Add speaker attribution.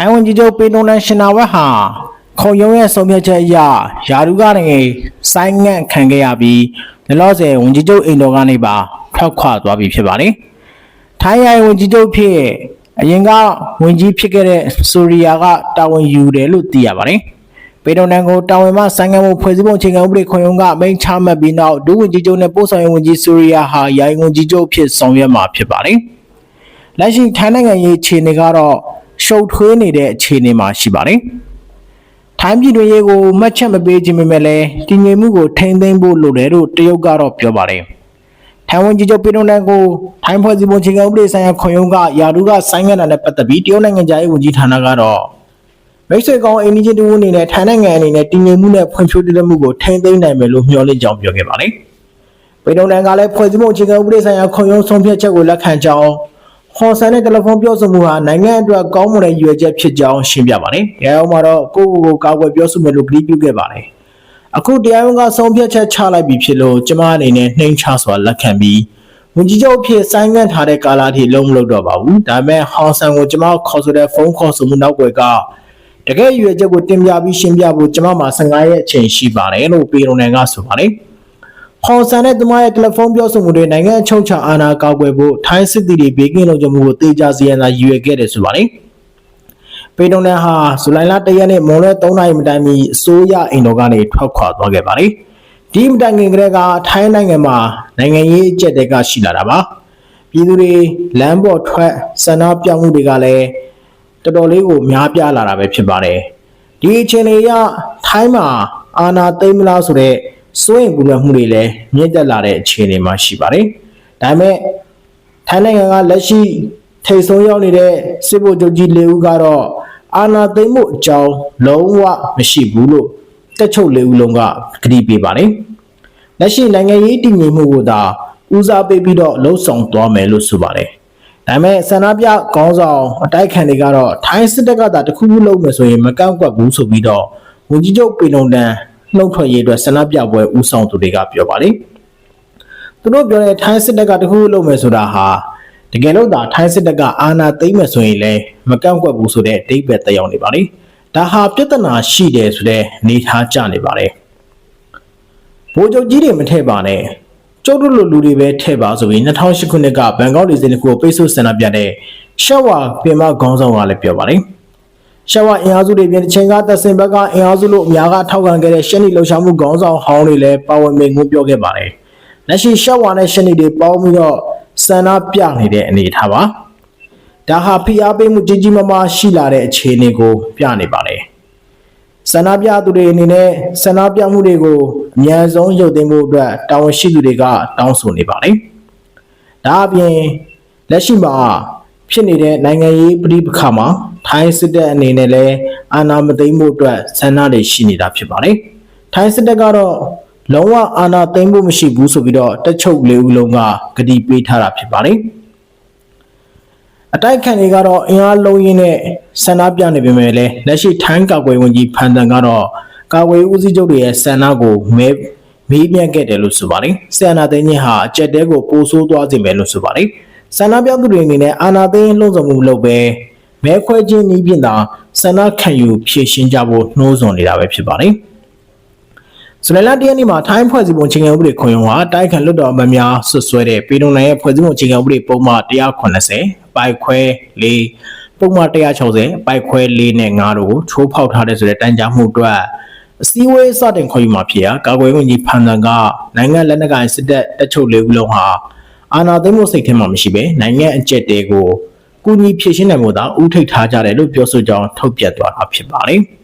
Speaker 1: အိုင်ဝန်ကြီးချုပ်ပေနိုနန်ရှင်နာဝက်ဟာခုံရုံးရဲ့ဆုံးဖြတ်ချက်အရယာရုကနေဆိုင်းငံ့ခံခဲ့ရပြီးလလောဆယ်ဝန်ကြီးချုပ်အိမ်တော်ကနေပါထွက်ခွာသွားပြီဖြစ်ပါတယ်။ထိုင်းရိုင်ဝန်ကြီးချုပ်ဖြစ်အရင်ကဝန်ကြီးဖြစ်ခဲ့တဲ့ဆိုရီယာကတာဝန်ယူတယ်လို့သိရပါတယ်။ပေနိုနန်ကိုတာဝန်မှဆိုင်ငံမှုဖွဲ့စည်းပုံအခြေခံဥပဒေခွင့်ရုံးကမိန့်ချမှတ်ပြီးနောက်ဒုဝန်ကြီးချုပ်နဲ့ပို့ဆောင်ရေးဝန်ကြီးဆိုရီယာဟာရိုင်ဝန်ကြီးချုပ်ဖြစ်ဆောင်ရွက်မှာဖြစ်ပါတယ်။လက်ရှိထိုင်းနိုင်ငံရေးအခြေအနေကတော့ ရှုပ်ထွေးနေတဲ့အခြေအနေမှာရှိပါတယ်။ထိုင်းပြည်တွင်းရေးကိုမှတ်ချက်မပေးခြင်းပေမဲ့လည်းတည်ငြိမ်မှုကိုထိန်းသိမ်းဖို့လိုတယ်လို့တရုတ်ကတော့ပြောပါတယ်။ထိုင်ဝန်ကြီးချုပ်ပြည်တော်နန်ကိုထိုင်းဖွဲ့စည်းပုံအခြေခံဥပဒေဆိုင်ရာခွန်ရုံးကယာရုကဆိုင်းငံ့တာနဲ့ပတ်သက်ပြီးတရုတ်နိုင်ငံသားရေးဝန်ကြီးဌာနကတော့မိတ်ဆွေကောင်းအိမ်နီးချင်းတူအနေနဲ့ထိုင်းနိုင်ငံအနေနဲ့တည်ငြိမ်မှုနဲ့ဖွံ့ဖြိုးတိုးတက်မှုကိုထိန်းသိမ်းနိုင်မယ်လို့မျှော်လင့်ကြောင်းပြောခဲ့ပါတယ်။ပေတုံတန်ကလည်းဖွဲ့စည်းပုံအခြေခံဥပဒေဆိုင်ရာခွန်ရုံးဆုံးဖြတ်ချက်ကိုလက်ခံကြောင်း ဟွန်ဆန်နဲ့တယ်လီဖုန်းပြောဆိုမှုဟာနိုင်ငံအတွက်ကောင်းမွန်တဲ့ရည်ရွယ်ချက်ဖြစ်ကြောင်းရှင်းပြပါတယ်။တရားရုံးမှာတော့ကိုယ့်ကိုယ်ကိုကာကွယ်ပြောဆိုမယ်လို့ကတိပြုခဲ့ပါတယ်။အခုတရားရုံးကဆုံးဖြတ်ချက်ချလိုက်ပြီဖြစ်လို့ကျမအနေနဲ့နှိမ်ချစွာလက်ခံပြီးဝန်ကြီးချုပ်အဖြစ်ဆိုင်းငံ့ထားတဲ့ကာလအထိလုံးမလုပ်တော့ပါဘူး။ဒါပေမဲ့ဟွန်ဆန်ကိုကျမခေါ်ဆိုတဲ့ဖုန်းခေါ်ဆိုမှုနောက်ွယ်ကတကယ်ရည်ရွယ်ချက်ကိုတင်ပြပြီးရှင်းပြဖို့ကျမမှာ15ရက်အချိန်ရှိပါတယ်လို့ပေရုံနယ်ကဆိုပါတယ်။ ဟော်ဆန်နဲ့သူမရဲ့တယ်လီဖုန်းပြောဆိုမှုတွေနိုင်ငံအချုပ်ချာအာဏာကောက်ွယ်ဖို့ထိုင်းစစ်တီတွေဘေးကင်းလုံခြုံမှုကိုတေချာစီရင်သာရည်ရွယ်ခဲ့တယ်ဆိုပါတယ်။ပေတုံနန်ဟာဇူလိုင်လ၁ရက်နေ့မွန်လွဲ3နာရီမတိုင်မီအစိုးရအိမ်တော်ကနေထွက်ခွာသွားခဲ့ပါတယ်။ဒီမတိုင်ခင်ကတည်းကထိုင်းနိုင်ငံမှာနိုင်ငံရေးအကျက်တဲကရှိလာတာပါ။ပြည်သူတွေလမ်းပေါ်ထွက်ဆန္ဒပြမှုတွေကလည်းတော်တော်လေးကိုများပြားလာတာပဲဖြစ်ပါတယ်။ဒီအခြေအနေအရထိုင်းမှာအာနာသိမ့်မလားဆိုတော့ စိုးရင်ပူပန်မှုတွေလည်းမြင့်တက်လာတဲ့အခြေအနေမှာရှိပါတယ်။ဒါပေမဲ့ထိုင်းနိုင်ငံကလက်ရှိထိပ်ဆုံးရောက်နေတဲ့စစ်ဗိုလ်ချုပ်ကြီးလေးဦးကတော့အာနာသိမ့်မှုအကြောင်းလုံးဝမရှိဘူးလို့တက်ချုပ်လေးဦးလုံးကကတိပေးပါတယ်။လက်ရှိနိုင်ငံရေးတည်ငြိမ်မှုကိုသာဦးစားပေးပြီးတော့လှုံ့ဆော်သွားမယ်လို့ဆိုပါတယ်။ဒါပေမဲ့ဆန္ဒပြခေါင်းဆောင်အတိုက်ခံတွေကတော့ထိုင်းစစ်တပ်ကသာတခုခုလုပ်မယ်ဆိုရင်မကန့်ကွက်ဘူးဆိုပြီးတော့ဝန်ကြီးချုပ်ပေလုံတန် နှုတ်ထွက်ရေးအတွက်ဆန္ဒပြပွဲဦးဆောင်သူတွေကပြောပါတယ်။သူတို့ပြောတဲ့ထိုင်းစစ်တပ်ကတခုခုလုပ်မယ်ဆိုတာဟာတကယ်လို့သာထိုင်းစစ်တပ်ကအာဏာသိမ်းမယ်ဆိုရင်လည်းမကန့်ကွက်ဘူးဆိုတဲ့အဓိပ္ပာယ်သက်ရောက်နေပါလေ။ဒါဟာပြဿနာရှိတယ်ဆိုတဲ့အနေထားကျနေပါတယ်။ဘိုးချုပ်ကြီးတွေမထည့်ပါနဲ့။ကျုပ်တို့လိုလူတွေပဲထည့်ပါဆိုပြီး2008ခုနှစ်ကဘန်ကောက်လေဆိပ်တစ်ခုကိုပိတ်ဆို့ဆန္ဒပြတဲ့ရှက်ဝါပင်မခေါင်းဆောင်ကလည်းပြောပါတယ်။ ရှက်ဝါအင်အားစုတွေပြင်တစ်ချိန်ကသက်စင်ဘက်ကအင်အားစုလို့အများကထောက်ခံခဲ့တဲ့ရှက်နီလှုပ်ရှားမှုခေါင်းဆောင်ဟောင်းတွေလည်းပါဝင်မိန့်ခွန်းပြောခဲ့ပါတယ်။လက်ရှိရှက်ဝါနဲ့ရှက်နီတွေပေါင်းပြီးတော့ဆန္ဒပြနေတဲ့အနေအထားပါ။ဒါဟာဖိအားပေးမှုကြီးကြီးမားမားရှိလာတဲ့အခြေအနေကိုပြနေပါတယ်။ဆန္ဒပြသူတွေအနေနဲ့ဆန္ဒပြမှုတွေကိုအများဆုံးရုပ်သိမ်းဖို့အတွက်တာဝန်ရှိသူတွေကတောင်းဆိုနေပါတယ်။ဒါအပြင်လက်ရှိမှာဖြစ်နေတဲ့နိုင်ငံရေးပြည်ပခါမှာ ထိုင်းစစ်တပ်အနေနဲ့လည်းအာဏာမသိမ်းဖို့အတွက်ဆန္ဒတွေရှိနေတာဖြစ်ပါတယ်။ထိုင်းစစ်တပ်ကတော့လုံးဝအာဏာသိမ်းဖို့မရှိဘူးဆိုပြီးတော့တက်ချုပ်လေးဦးလုံးကကတိပေးထားတာဖြစ်ပါတယ်။အတိုက်ခံတွေကတော့အင်အားလုံးရင်းနဲ့ဆန္ဒပြနေပေမဲ့လည်းလက်ရှိထိုင်းကာကွယ်ဝန်ကြီးဖန်တန်ကတော့ကာကွယ်ဦးစီးချုပ်တွေရဲ့ဆန္ဒကိုမဲမေးမြန်းခဲ့တယ်လို့ဆိုပါတယ်။ဆန္ဒသိန်းကြီးဟာအကြက်တဲကိုပိုဆိုးသွားစေမယ်လို့ဆိုပါတယ်။ဆန္ဒပြသူတွေအနေနဲ့အာဏာသိမ်းလှုံ့ဆော်မှုမလုပ်ဘဲ မဲခွဲခြင်းနည်းဖြင့်သာဆန္ဒခံယူဖြည့်ရှင်းကြဖို့နှိုးဆော်နေတာပဲဖြစ်ပါတယ်။ဇူလိုင်လ၁ရက်နေ့မှာထိုင်းဖွဲ့စည်းပုံအခြေခံဥပဒေခွင့်ရုံးဟာတိုက်ခိုက်လွတ်တော်အမတ်များဆွဆွဲတဲ့ပြည်တော်နိုင်ရဲ့ဖွဲ့စည်းပုံအခြေခံဥပဒေပုံမှန်180ပိုက်ခွဲ၄ပုံမှန်160ပိုက်ခွဲ၄နဲ့5တို့ကိုချိုးဖောက်ထားတဲ့ဆိုတဲ့တန်ကြားမှုအတွက်အစည်းအဝေးစတင်ခေါ်ယူမှာဖြစ်ရာကာကွယ်ရေးဝန်ကြီးဖန်တန်ကနိုင်ငံလက်နက်ကိုင်စစ်တပ်တပ်ချုပ်လေးဦးလုံးဟာအာဏာသိမ်းမှုစိတ်ထဲမှာမရှိဘဲနိုင်ငံအကျက်တဲကို ကုညီဖြည့်ရှင်းနိုင်မှုသာဥထိတ်ထားကြတယ်လို့ပြောဆိုကြောင်းထုတ်ပြန်သွားတာဖြစ်ပါတယ်။